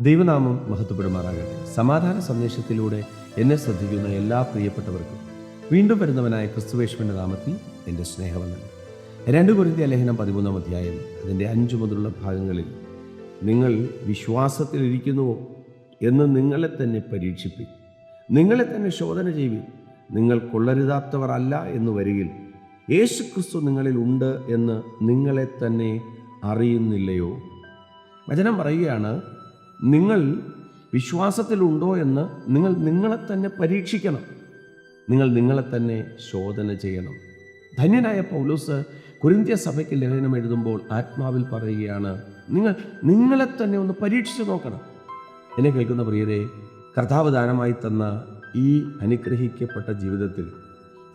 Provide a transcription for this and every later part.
ദൈവനാമം മഹത്വപ്പെടുമാറാകട്ടെ. സമാധാന സന്ദേശത്തിലൂടെ എന്നെ ശ്രദ്ധിക്കുന്ന എല്ലാ പ്രിയപ്പെട്ടവർക്കും വീണ്ടും വരുന്നവനായ ക്രിസ്തുവേഷ്മന്റെ നാമത്തിൽ എന്റെ സ്നേഹവന്ദനം. രണ്ട് കുറിന്തി ലേഖനം പതിമൂന്നാം അധ്യായം അതിന്റെ അഞ്ചു മുതലുള്ള ഭാഗങ്ങളിൽ നിങ്ങൾ വിശ്വാസത്തിലിരിക്കുന്നുവോ എന്ന് നിങ്ങളെ തന്നെ പരീക്ഷിപ്പിൻ. നിങ്ങളെ തന്നെ ശോധന ചെയ്യും നിങ്ങൾ കൊള്ളരുതാത്തവർ അല്ല എന്ന് വരികിൽ യേശു ക്രിസ്തു നിങ്ങളിൽ ഉണ്ട് എന്ന് നിങ്ങളെ തന്നെ അറിയുന്നില്ലയോ? വചനം പറയുകയാണ് നിങ്ങൾ വിശ്വാസത്തിലുണ്ടോ എന്ന് നിങ്ങൾ നിങ്ങളെ തന്നെ പരീക്ഷിക്കണം. നിങ്ങൾ നിങ്ങളെ തന്നെ ശോധന ചെയ്യണം. ധന്യനായ പൗലോസ് കുരിന്ത്യ സഭയ്ക്ക് ലേഖനം എഴുതുമ്പോൾ ആത്മാവിൽ പറയുകയാണ് നിങ്ങൾ നിങ്ങളെ തന്നെ ഒന്ന് പരീക്ഷിച്ചു നോക്കണം. എന്നെ കേൾക്കുന്ന പ്രിയരെ കർത്താവ് തന്ന ഈ അനുഗ്രഹിക്കപ്പെട്ട ജീവിതത്തിൽ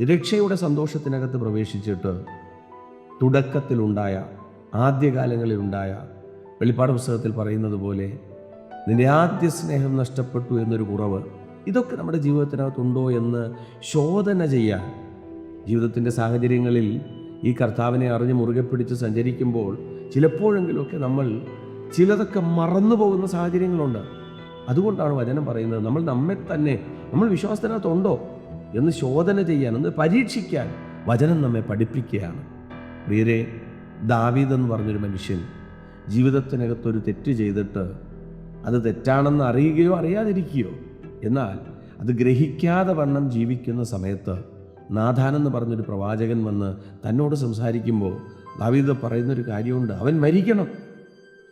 രക്ഷയുടെ സന്തോഷത്തിനകത്ത് പ്രവേശിച്ചിട്ട് തുടക്കത്തിലുണ്ടായ ആദ്യകാലങ്ങളിലുണ്ടായ വെളിപ്പാട് പുസ്തകത്തിൽ പറയുന്നത് പോലെ നിന്റെ ആദ്യ സ്നേഹം നഷ്ടപ്പെട്ടു എന്നൊരു കുറവ് ഇതൊക്കെ നമ്മുടെ ജീവിതത്തിനകത്തുണ്ടോ എന്ന് ശോധന ചെയ്യാൻ. ജീവിതത്തിന്റെ സാഹചര്യങ്ങളിൽ ഈ കർത്താവിനെ അറിഞ്ഞ് മുറുകെ പിടിച്ച് സഞ്ചരിക്കുമ്പോൾ ചിലപ്പോഴെങ്കിലുമൊക്കെ നമ്മൾ ചിലതൊക്കെ മറന്നു പോകുന്ന സാഹചര്യങ്ങളുണ്ട്. അതുകൊണ്ടാണ് വചനം പറയുന്നത് നമ്മൾ നമ്മെ തന്നെ നമ്മൾ വിശ്വാസത്തിനകത്തുണ്ടോ എന്ന് ശോധന ചെയ്യാൻ ഒന്ന് പരീക്ഷിക്കാൻ വചനം നമ്മെ പഠിപ്പിക്കുകയാണ്. പ്രിയരെ ദാവീദ് എന്ന് പറഞ്ഞൊരു മനുഷ്യൻ ജീവിതത്തിനകത്തൊരു തെറ്റ് ചെയ്തിട്ട് അത് തെറ്റാണെന്ന് അറിയുകയോ അറിയാതിരിക്കുകയോ. എന്നാൽ അത് ഗ്രഹിക്കാതെ വണ്ണം ജീവിക്കുന്ന സമയത്ത് നാഥാനെന്ന് പറഞ്ഞൊരു പ്രവാചകൻ വന്ന് തന്നോട് സംസാരിക്കുമ്പോൾ ദാവീദ് പറയുന്നൊരു കാര്യമുണ്ട്. അവൻ മരിക്കണം.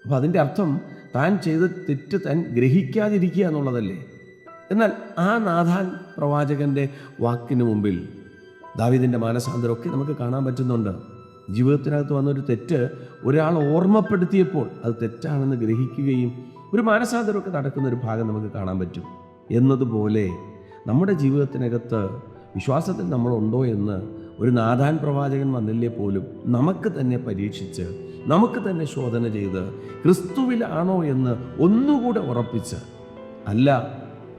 അപ്പോൾ അതിന്റെ അർത്ഥം താൻ ചെയ്ത തെറ്റ് താൻ ഗ്രഹിക്കാതിരിക്കുക എന്നുള്ളതല്ലേ? എന്നാൽ ആ നാഥാൻ പ്രവാചകന്റെ വാക്കിന് മുമ്പിൽ ദാവീദിന്റെ മാനസാന്തരമൊക്കെ നമുക്ക് കാണാൻ പറ്റുന്നുണ്ട്. ജീവിതത്തിനകത്ത് വന്നൊരു തെറ്റ് ഒരാൾ ഓർമ്മപ്പെടുത്തിയപ്പോൾ അത് തെറ്റാണെന്ന് ഗ്രഹിക്കുകയും ഒരു മാനസാന്തരമൊക്കെ നടക്കുന്ന ഒരു ഭാഗം നമുക്ക് കാണാൻ പറ്റും. എന്നതുപോലെ നമ്മുടെ ജീവിതത്തിനകത്ത് വിശ്വാസത്തിൽ നമ്മളുണ്ടോ എന്ന് ഒരു നാഥാൻ പ്രവാചകൻ വന്നില്ലേ പോലും നമുക്ക് തന്നെ പരീക്ഷിച്ച് നമുക്ക് തന്നെ ശോധന ചെയ്ത് ക്രിസ്തുവിലാണോ എന്ന് ഒന്നുകൂടെ ഉറപ്പിച്ച് അല്ല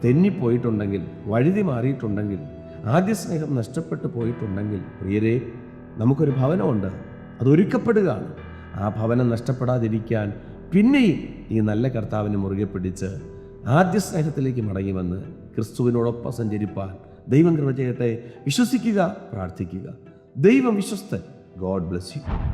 തെന്നിപ്പോയിട്ടുണ്ടെങ്കിൽ വഴുതി മാറിയിട്ടുണ്ടെങ്കിൽ ആദ്യ സ്നേഹം നഷ്ടപ്പെട്ടു പോയിട്ടുണ്ടെങ്കിൽ പ്രിയരെ നമുക്കൊരു ഭവനമുണ്ട്. അതൊരുക്കപ്പെടുകയാണ്. ആ ഭവനം നഷ്ടപ്പെടാതിരിക്കാൻ പിന്നെയും ഈ നല്ല കർത്താവിനെ മുറുകെ പിടിച്ച് ആദ്യ സ്നേഹത്തിലേക്ക് മടങ്ങി വന്ന് ക്രിസ്തുവിനോടൊപ്പം സഞ്ചരിപ്പാൻ ദൈവം കൃപ ചെയ്യട്ടെ. വിശ്വസിക്കുക പ്രാർത്ഥിക്കുക. ദൈവം വിശ്വസ്തൻ. God bless you